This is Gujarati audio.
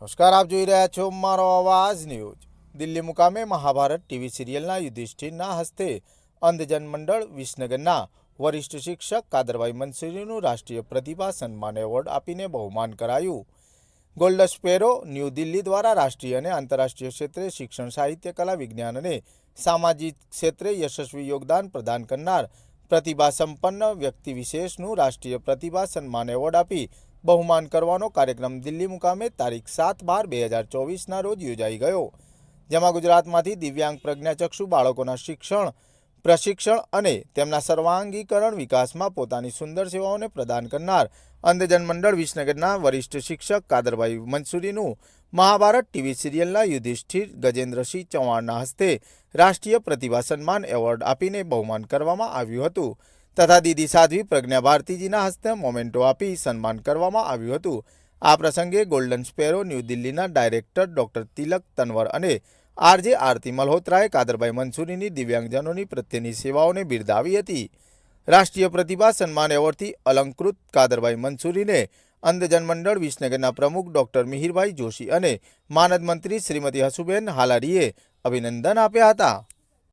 નમસ્કાર, આપ જોઈ રહ્યા છો મારો અવાજ ન્યૂઝ. દિલ્હી મુકામે મહાભારત ટીવી સિરિયલના યુધિષ્ઠિરના હસ્તે અંધજન મંડળ વિસનગરના વરિષ્ઠ શિક્ષક કાદરભાઈ મનસુરીનું રાષ્ટ્રીય પ્રતિભા સન્માન એવોર્ડ આપીને બહુમાન કરાયું. ગોલ્ડ સ્પેરો ન્યૂ દિલ્હી દ્વારા રાષ્ટ્રીય અને આંતરરાષ્ટ્રીય ક્ષેત્રે શિક્ષણ, સાહિત્ય, કલા, વિજ્ઞાન અને સામાજિક ક્ષેત્રે યશસ્વી યોગદાન પ્રદાન કરનાર પ્રતિભા સંપન્ન વ્યક્તિ વિશેષનું રાષ્ટ્રીય પ્રતિભા સન્માન એવોર્ડ આપી બહુમાન કરવાનો કાર્યક્રમ દિલ્હી મુકામે તારીખ સાત બાર બે હજાર ચોવીસના રોજ યોજાઈ ગયો. જેમાં ગુજરાતમાંથી દિવ્યાંગ પ્રજ્ઞાચક્ષુ બાળકોના શિક્ષણ, પ્રશિક્ષણ અને તેમના સર્વાંગીકરણ વિકાસમાં પોતાની સુંદર સેવાઓને પ્રદાન કરનાર અંધજન મંડળ વિસનગરના વરિષ્ઠ શિક્ષક કાદરભાઈ મંસૂરીનું મહાભારત ટીવી સિરિયલના યુધિષ્ઠિર ગજેન્દ્રસિંહ ચૌહાણના હસ્તે રાષ્ટ્રીય પ્રતિભા સન્માન એવોર્ડ આપીને બહુમાન કરવામાં આવ્યું હતું. તથા દીદી સાધ્વી પ્રજ્ઞા ભારતીજીના હસ્તે મોમેન્ટો આપી સન્માન કરવામાં આવ્યું હતું. આ પ્રસંગે ગોલ્ડન સ્પેરો ન્યૂ દિલ્હીના ડાયરેક્ટર ડોક્ટર તિલક તનવર અને આરજે આરતી મલ્હોત્રાએ કાદરભાઈ મંસૂરીની દિવ્યાંગજનોની પ્રત્યેની સેવાઓને બિરદાવી હતી. રાષ્ટ્રીય પ્રતિભા સન્માન એવોર્ડથી અલંકૃત કાદરભાઈ મંસૂરીને અંધજન મંડળ વિસનગરના પ્રમુખ ડોક્ટર મિહિરભાઈ જોશી અને માનદ મંત્રી શ્રીમતી હસુબેન હાલારીએ અભિનંદન આપ્યા હતા.